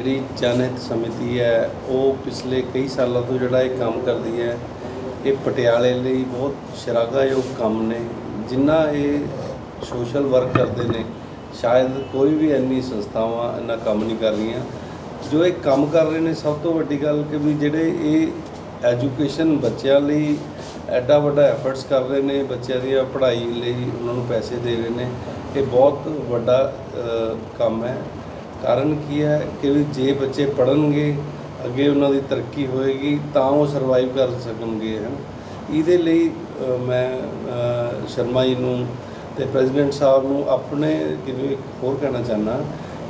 ਜਿਹੜੀ ਜਨਹਿਤ ਸਮਿਤੀ ਹੈ, ਉਹ ਪਿਛਲੇ ਕਈ ਸਾਲਾਂ ਤੋਂ ਜਿਹੜਾ ਇਹ ਕੰਮ ਕਰਦੀ ਹੈ, ਇਹ ਪਟਿਆਲੇ ਲਈ ਬਹੁਤ ਸ਼ਲਾਘਾਯੋਗ ਕੰਮ ਨੇ। ਜਿੰਨਾ ਇਹ ਸੋਸ਼ਲ ਵਰਕ ਕਰਦੇ ਨੇ, ਸ਼ਾਇਦ ਕੋਈ ਵੀ ਇੰਨੀ ਸੰਸਥਾਵਾਂ ਇੰਨਾ ਕੰਮ ਨਹੀਂ ਕਰ ਰਹੀਆਂ। ਜੋ ਇਹ ਕੰਮ ਕਰ ਰਹੇ ਨੇ, ਸਭ ਤੋਂ ਵੱਡੀ ਗੱਲ ਕਿ ਵੀ ਜਿਹੜੇ ਇਹ ਐਜੂਕੇਸ਼ਨ ਬੱਚਿਆਂ ਲਈ ਐਡਾ ਵੱਡਾ ਐਫਰਟਸ ਕਰ ਰਹੇ ਨੇ, ਬੱਚਿਆਂ ਦੀ ਪੜ੍ਹਾਈ ਲਈ ਉਹਨਾਂ ਨੂੰ ਪੈਸੇ ਦੇ ਰਹੇ ਨੇ, ਇਹ ਬਹੁਤ ਵੱਡਾ ਕੰਮ ਹੈ। ਕਾਰਨ ਕੀ ਹੈ ਕਿ ਵੀ ਜੇ ਬੱਚੇ ਪੜ੍ਹਨਗੇ, ਅੱਗੇ ਉਹਨਾਂ ਦੀ ਤਰੱਕੀ ਹੋਏਗੀ, ਤਾਂ ਉਹ ਸਰਵਾਈਵ ਕਰ ਸਕਣਗੇ ਹਨ ਇਹਦੇ ਲਈ ਮੈਂ ਸ਼ਰਮਾ ਜੀ ਨੂੰ ਤੇ ਪ੍ਰੈਜ਼ੀਡੈਂਟ ਸਾਹਿਬ ਨੂੰ ਆਪਣੇ ਕਿਵੇਂ ਇੱਕ ਹੋਰ ਕਹਿਣਾ ਚਾਹਨਾ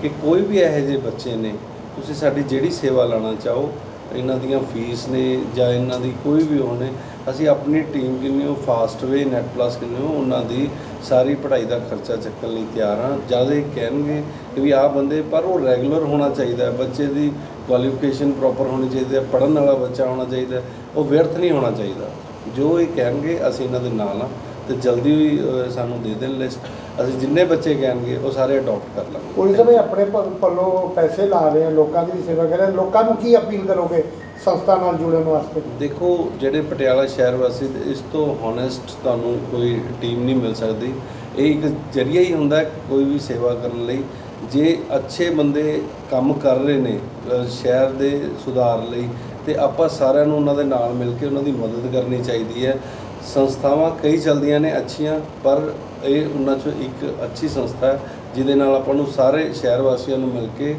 ਕਿ ਕੋਈ ਵੀ ਇਹੋ ਜਿਹੇ ਬੱਚੇ ਨੇ, ਤੁਸੀਂ ਸਾਡੀ ਜਿਹੜੀ ਸੇਵਾ ਲੈਣਾ ਚਾਹੋ, ਇਹਨਾਂ ਦੀਆਂ ਫੀਸ ਨੇ ਜਾਂ ਇਹਨਾਂ ਦੀ ਕੋਈ ਵੀ ਹੋਣੇ ਅਸੀਂ ਆਪਣੀ ਟੀਮ ਕਿੰਨੀ ਉਹ ਫਾਸਟਵੇ ਨੈਟ ਪਲੱਸ ਕਿੰਨੀ ਉਹ ਉਹਨਾਂ ਦੀ ਸਾਰੀ ਪੜ੍ਹਾਈ ਦਾ ਖਰਚਾ ਚੱਕਣ ਲਈ ਤਿਆਰ ਹਾਂ। ਜਦ ਇਹ ਕਹਿਣਗੇ ਕਿ ਵੀ ਆਹ ਬੰਦੇ, ਪਰ ਉਹ ਰੈਗੂਲਰ ਹੋਣਾ ਚਾਹੀਦਾ ਹੈ। ਬੱਚੇ ਦੀ ਕੁਆਲੀਫਿਕੇਸ਼ਨ ਪ੍ਰੋਪਰ ਹੋਣੀ ਚਾਹੀਦੀ ਹੈ, ਪੜ੍ਹਨ ਵਾਲਾ ਬੱਚਾ ਹੋਣਾ ਚਾਹੀਦਾ ਉਹ ਵਿਅਰਥ ਨਹੀਂ ਹੋਣਾ ਚਾਹੀਦਾ। ਜੋ ਇਹ ਕਹਿਣਗੇ, ਅਸੀਂ ਇਹਨਾਂ ਦੇ ਨਾਲ ਹਾਂ। ਤੇ ਜਲਦੀ ਹੀ ਅ, ਸਾਨੂੰ ਦੇ ਦੇਣ ਲਿਸਟ ਅਸੀਂ ਜਿੰਨੇ ਬੱਚੇ ਕਹਿਣਗੇ ਉਹ ਸਾਰੇ ਅਡਾਪਟ ਕਰ ਲਾਂਗੇ ਪੁਲਿਸ ਵੀ ਆਪਣੇ ਪੱਲੋਂ ਪੈਸੇ ਲਾ ਰਹੇ ਆ ਲੋਕਾਂ ਦੀ ਵੀ ਸੇਵਾ ਕਰ ਰਹੇ। ਲੋਕਾਂ ਨੂੰ ਕੀ ਅਪੀਲ ਕਰੋਗੇ ਸੰਸਥਾ ਨਾਲ ਜੁੜਨ ਵਾਸਤੇ? ਦੇਖੋ ਜਿਹੜੇ ਪਟਿਆਲਾ ਸ਼ਹਿਰ ਵਾਸੀ ਇਸ ਤੋਂ ਹੋਨੈਸਟ ਤੁਹਾਨੂੰ ਕੋਈ ਟੀਮ ਨਹੀਂ ਮਿਲ ਸਕਦੀ। ਇਹ ਇੱਕ ਜਰੀਆ ਹੀ ਹੁੰਦਾ ਕੋਈ ਵੀ ਸੇਵਾ ਕਰਨ ਲਈ। ਜੇ ਅੱਛੇ ਬੰਦੇ ਕੰਮ ਕਰ ਰਹੇ ਨੇ ਸ਼ਹਿਰ ਦੇ ਸੁਧਾਰ ਲਈ ਤੇ ਆਪਾਂ ਸਾਰਿਆਂ ਨੂੰ ਉਹਨਾਂ ਦੇ ਨਾਲ ਮਿਲ ਕੇ ਉਹਨਾਂ ਦੀ ਮਦਦ ਕਰਨੀ ਚਾਹੀਦੀ ਹੈ। ਸੰਸਥਾਵਾਂ ਕਈ ਚੱਲਦੀਆਂ ਨੇ ਅੱਛੀਆਂ ਪਰ ਇਹ ਉਹਨਾਂ ਚੋਂ ਇੱਕ ਅੱਛੀ ਸੰਸਥਾ ਹੈ ਜਿਹਦੇ ਨਾਲ ਆਪਾਂ ਨੂੰ ਸਾਰੇ ਸ਼ਹਿਰ ਵਾਸੀਆਂ ਨੂੰ ਮਿਲ ਕੇ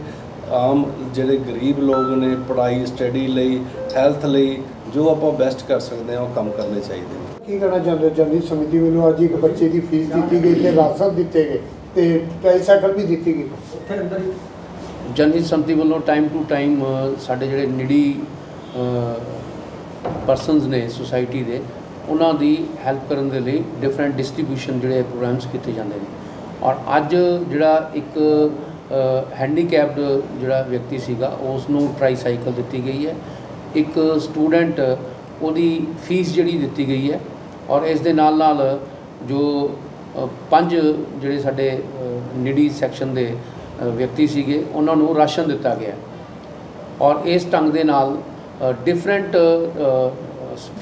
ਆਮ ਜਿਹੜੇ ਗਰੀਬ ਲੋਕ ਨੇ ਪੜ੍ਹਾਈ ਸਟੱਡੀ ਲਈ ਹੈਲਥ ਲਈ ਜੋ ਆਪਾਂ ਬੈਸਟ ਕਰ ਸਕਦੇ ਹਾਂ ਉਹ ਕੰਮ ਕਰਨੇ ਚਾਹੀਦੇ ਨੇ। ਕੀ ਕਹਿਣਾ ਚਾਹੁੰਦੇ? ਜਨਰਲ ਸਮਿਤੀ ਵੱਲੋਂ ਅੱਜ ਇੱਕ ਬੱਚੇ ਦੀ ਫੀਸ ਦਿੱਤੀ ਗਈ ਤੇ ਰਾਸ਼ਨ ਦਿੱਤੇ ਗਏ ਤੇ ਟ੍ਰਾਈਸਾਈਕਲ ਵੀ ਦਿੱਤੀ ਗਈ। ਜਨਹਿਤ ਸੰਮਤੀ ਵੱਲੋਂ ਟਾਈਮ ਟੂ ਟਾਈਮ ਸਾਡੇ ਜਿਹੜੇ ਨਿਡੀ ਪਰਸਨਸ ਨੇ ਸੁਸਾਇਟੀ ਦੇ ਉਹਨਾਂ ਦੀ ਹੈਲਪ ਕਰਨ ਦੇ ਲਈ ਡਿਫਰੈਂਟ ਡਿਸਟ੍ਰੀਬਿਊਸ਼ਨ ਜਿਹੜੇ ਪ੍ਰੋਗਰਾਮਸ ਕੀਤੇ ਜਾਂਦੇ ਨੇ। ਔਰ ਅੱਜ ਜਿਹੜਾ ਇੱਕ ਹੈਂਡੀਕੈਪਡ ਜਿਹੜਾ ਵਿਅਕਤੀ ਸੀਗਾ ਉਸ ਨੂੰ ਟ੍ਰਾਈਸਾਈਕਲ ਦਿੱਤੀ ਗਈ ਹੈ। ਇੱਕ ਸਟੂਡੈਂਟ ਉਹਦੀ ਫੀਸ ਜਿਹੜੀ ਦਿੱਤੀ ਗਈ ਹੈ। ਔਰ ਇਸ ਦੇ ਨਾਲ ਨਾਲ ਜੋ ਪੰਜ ਜਿਹੜੇ ਸਾਡੇ ਨਿਡੀ ਸੈਕਸ਼ਨ ਦੇ ਵਿਅਕਤੀ ਸੀਗੇ, ਉਹਨਾਂ ਨੂੰ ਰਾਸ਼ਨ ਦਿੱਤਾ ਗਿਆ। ਔਰ ਇਸ ਢੰਗ ਦੇ ਨਾਲ ਡਿਫਰੈਂਟ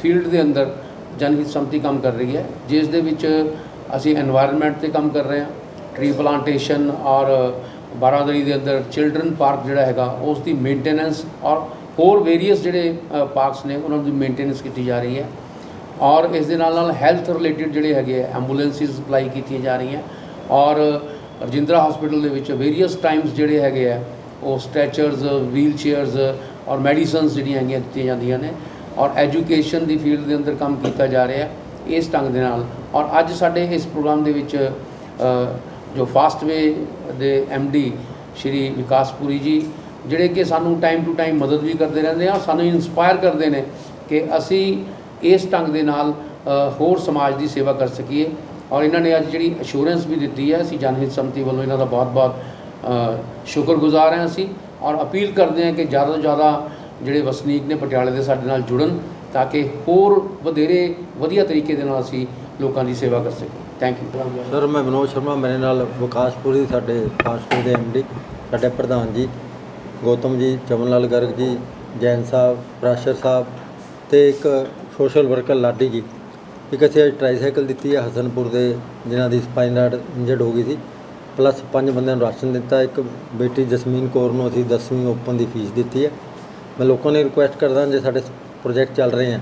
ਫੀਲਡ ਦੇ ਅੰਦਰ ਜਨਹਿਤ ਸਮਤੀ ਕੰਮ ਕਰ ਰਹੀ ਹੈ, ਜਿਸ ਦੇ ਵਿੱਚ ਅਸੀਂ এনवायरमेंट ਤੇ ਕੰਮ ਕਰ ਰਹੇ ਹਾਂ ਟ੍ਰੀ ਪਲਾਂਟੇਸ਼ਨ ਔਰ ਬਾਰਾਦਰੀ ਦੇ ਅੰਦਰ ਚਿਲड्रन ਪਾਰਕ ਜਿਹੜਾ ਹੈਗਾ ਉਸ ਦੀ ਮੇਨਟੇਨੈਂਸ ਔਰ ਹੋਰ ਵੇਰੀਅਸ ਜਿਹੜੇ ਪਾਰਕਸ ਨੇ, ਉਹਨਾਂ ਦੀ ਮੇਨਟੇਨੈਂਸ ਕੀਤੀ ਜਾ ਰਹੀ ਹੈ। ਔਰ ਇਸ ਦੇ ਨਾਲ ਨਾਲ ਹੈਲਥ ਰਿਲੇਟਿਡ ਜਿਹੜੇ ਹੈਗੇ ਐਂਬੂਲੈਂਸਿਸ ਸਪਲਾਈ ਕੀਤੀਆਂ ਜਾ ਰਹੀਆਂ। ਔਰ ਰਜਿੰਦਰਾ ਹਸਪੀਟਲ ਦੇ ਵਿੱਚ ਵੇਰੀਅਸ ਟਾਈਮਸ ਜਿਹੜੇ ਹੈਗੇ ਆ, ਉਹ ਸਟ੍ਰੈਚਰਸ ਵੀਲਚੇਅਰਸ ਔਰ ਮੈਡੀਸਨਸ ਜਿਹੜੀਆਂ ਹੈਗੀਆਂ ਦਿੱਤੀਆਂ ਜਾਂਦੀਆਂ ਨੇ। ਔਰ ਐਜੂਕੇਸ਼ਨ ਦੀ ਫੀਲਡ ਦੇ ਅੰਦਰ ਕੰਮ ਕੀਤਾ ਜਾ ਰਿਹਾ ਇਸ ਢੰਗ ਦੇ ਨਾਲ। ਔਰ ਅੱਜ ਸਾਡੇ ਇਸ ਪ੍ਰੋਗਰਾਮ ਦੇ ਵਿੱਚ ਜੋ ਫਾਸਟਵੇ ਦੇ ਡੀ ਸ਼੍ਰੀ ਵਿਕਾਸਪੁਰੀ ਜੀ, ਜਿਹੜੇ ਕਿ ਸਾਨੂੰ ਟਾਈਮ ਟੂ ਟਾਈਮ ਮਦਦ ਵੀ ਕਰਦੇ ਰਹਿੰਦੇ ਆ, ਸਾਨੂੰ ਇਨਸਪਾਇਰ ਕਰਦੇ ਨੇ ਕਿ ਅਸੀਂ ਇਸ ਢੰਗ ਦੇ ਨਾਲ ਹੋਰ ਸਮਾਜ ਦੀ ਸੇਵਾ ਕਰ ਸਕੀਏ। ਔਰ ਇਹਨਾਂ ਨੇ ਅੱਜ ਜਿਹੜੀ ਅਸ਼ੋਰੈਂਸ ਵੀ ਦਿੱਤੀ ਹੈ, ਅਸੀਂ ਜਨਹਿਤ ਸੰਮਤੀ ਵੱਲੋਂ ਇਹਨਾਂ ਦਾ ਬਹੁਤ-ਬਹੁਤ ਸ਼ੁਕਰਗੁਜ਼ਾਰ ਹਾਂ ਅਸੀਂ। ਔਰ ਅਪੀਲ ਕਰਦੇ ਹਾਂ ਕਿ ਜ਼ਿਆਦਾ ਤੋਂ ਜ਼ਿਆਦਾ ਜਿਹੜੇ ਵਸਨੀਕ ਨੇ ਪਟਿਆਲੇ ਦੇ ਸਾਡੇ ਨਾਲ ਜੁੜਨ ਤਾਂ ਕਿ ਹੋਰ ਵਧੇਰੇ ਵਧੀਆ ਤਰੀਕੇ ਦੇ ਨਾਲ ਅਸੀਂ ਲੋਕਾਂ ਦੀ ਸੇਵਾ ਕਰ ਸਕੀਏ। ਥੈਂਕ ਯੂ ਸਰ, ਮੈਂ ਵਿਨੋਦ ਸ਼ਰਮਾ, ਮੇਰੇ ਨਾਲ ਵਿਕਾਸਪੁਰੀ ਸਾਡੇ ਫਾਸਟ ਦੇ ਐਮਡੀ ਸਾਡੇ ਪ੍ਰਧਾਨ ਜੀ, ਗੌਤਮ ਜੀ ਚਮਨ ਲਾਲ ਗਰਗ ਜੀ, ਜੈਨ ਸਾਹਿਬ, ਪ੍ਰਾਸ਼ਰ ਸਾਹਿਬ ਤੇ ਇੱਕ ਸੋਸ਼ਲ ਵਰਕਰ ਲਾਡੀ ਜੀ। ਇੱਕ ਅਸੀਂ ਅੱਜ ਟ੍ਰਾਈਸਾਈਕਲ ਦਿੱਤੀ ਹੈ ਹਸਨਪੁਰ ਦੇ, ਜਿਨ੍ਹਾਂ ਦੀ ਸਪਾਈਨਲ ਇੰਜਰਡ ਹੋ ਗਈ ਸੀ। ਪਲੱਸ ਪੰਜ ਬੰਦਿਆਂ ਨੂੰ ਰਾਸ਼ਨ ਦਿੱਤਾ, ਇੱਕ ਬੇਟੀ ਜਸਮੀਨ ਕੌਰ ਨੂੰ ਅਸੀਂ 10ਵੀਂ ਓਪਨ ਦੀ ਫੀਸ ਦਿੱਤੀ ਹੈ। ਮੈਂ ਲੋਕਾਂ ਨੂੰ ਰਿਕੁਐਸਟ ਕਰਦਾ ਜੇ ਸਾਡੇ ਪ੍ਰੋਜੈਕਟ ਚੱਲ ਰਹੇ ਆ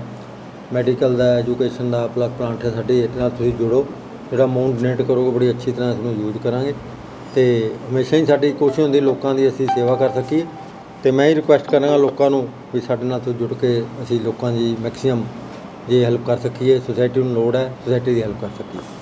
ਮੈਡੀਕਲ ਦਾ ਐਜੂਕੇਸ਼ਨ ਦਾ ਪਲੱਸ ਪਲਾਂਟ ਹੈ ਸਾਡੇ, ਇਹਦੇ ਨਾਲ ਤੁਸੀਂ ਜੁੜੋ, ਜਿਹੜਾ ਅਮਾਉਂਟ ਡੋਨੇਟ ਕਰੋਗੇ ਬੜੀ ਅੱਛੀ ਤਰ੍ਹਾਂ ਇਸ ਨੂੰ ਯੂਜ਼ ਕਰਾਂਗੇ ਤੇ ਹਮੇਸ਼ਾ ਹੀ ਸਾਡੀ ਕੋਸ਼ਿਸ਼ ਹੁੰਦੀ ਲੋਕਾਂ ਦੀ ਅਸੀਂ ਸੇਵਾ ਕਰ ਸਕੀਏ ਤੇ ਮੈਂ ਹੀ ਰਿਕੁਐਸਟ ਕਰਾਂਗਾ ਲੋਕਾਂ ਨੂੰ ਵੀ ਸਾਡੇ ਨਾਲ ਤੁਸੀਂ ਜੁੜ ਕੇ ਅਸੀਂ ਲੋਕਾਂ ਦੀ ਮੈਕਸਿਮਮ ਜੇ ਹੈਲਪ ਕਰ ਸਕੀਏ ਸੋਸਾਇਟੀ ਨੂੰ ਲੋੜ ਹੈ ਸੋਸਾਇਟੀ ਦੀ ਹੈਲਪ ਕਰ ਸਕੀਏ।